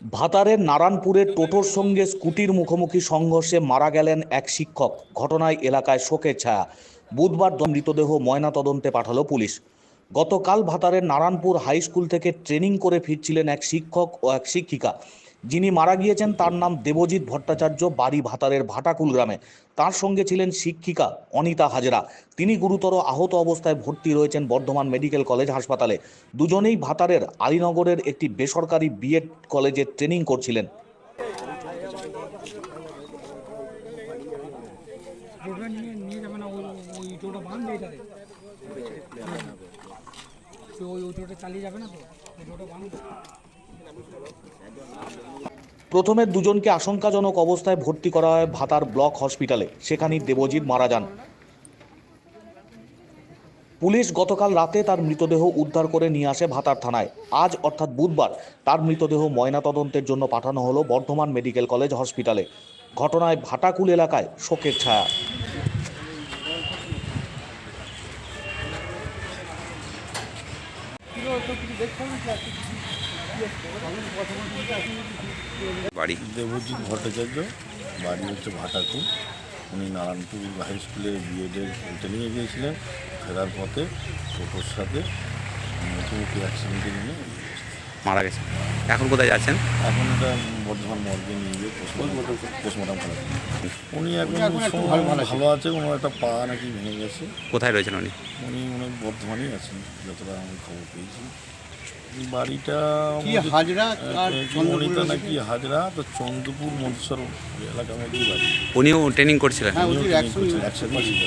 ভাতারের নারায়ণপুরে টোটোর সঙ্গে স্কুটির মুখোমুখি সংঘর্ষে মারা গেলেন এক শিক্ষক। ঘটনায় এলাকায় শোকের ছায়া। বুধবার মৃতদেহ ময়নাতদন্তে পাঠালো পুলিশ। গতকাল ভাতারের নারায়ণপুর হাই স্কুল থেকে ট্রেনিং করে ফিরছিলেন এক শিক্ষক ও এক শিক্ষিকা। যিনি মারা গিয়েছেন তার নাম দেবজিৎ ভট্টাচার্য, বাড়ি ভাতারের ভাটাকুল গ্রামে। তার সঙ্গে ছিলেন শিক্ষিকা অনিতা হাজরা। তিনি গুরুতর আহত অবস্থায় ভর্তি রয়েছেন বর্ধমান মেডিকেল কলেজ হাসপাতালে। দুজনেই ভাতারের আলীনগরের একটি বেসরকারি বিএড কলেজে ট্রেনিং করছিলেন। ওই চালিয়ে যাবে না তো প্রথমে দুজনকে আশঙ্কাজনক অবস্থায় ভর্তি করা হয় ভাতার ব্লক হসপিটালে। সেখানেই দেবজিৎ মারা যান। পুলিশ গতকাল রাতে তার মৃতদেহ উদ্ধার করে নিয়ে আসে ভাতার থানায়। আজ অর্থাৎ বুধবার তার মৃতদেহ ময়নাতদন্তের জন্য পাঠানো হলো বর্ধমান মেডিকেল কলেজ হসপিটালে। ঘটনায় ভাটাকুল এলাকায় শোকের ছায়া। বাড়ি। দেবজিৎ ভট্টাচার্য বাড়ি হচ্ছে ভাটাকুল। উনি নারায়ণপুর হাই স্কুলে বিএডের ট্রেনিংয়ে গিয়েছিলেন ফেরার পথে টোটোর সাথে। মুখোমুখি অ্যাক্সিডেন্টে নিয়ে মারা গেছে এখন কোথায় যাচ্ছেন? এখন এটা বর্ধমান মর্গে নিয়ে গিয়ে পোস্টমর্টম করা। উনি এখন ভালো আছে কোনো একটা পা নাকি ভেঙে গেছে। কোথায় রয়েছেন উনি? উনি মনে হয় বর্ধমানেই আছেন যতটা আমি খবর পেয়েছি। বাড়িটা কি হাজরা আর আহ, নাকি হাজরা তো চন্দ্রপুর মন্তেশ্বর এলাকার মধ্যেই বাড়ি। উনিও ট্রেনিং করছিলেন? হ্যাঁ একশো একসাথেই ছিল।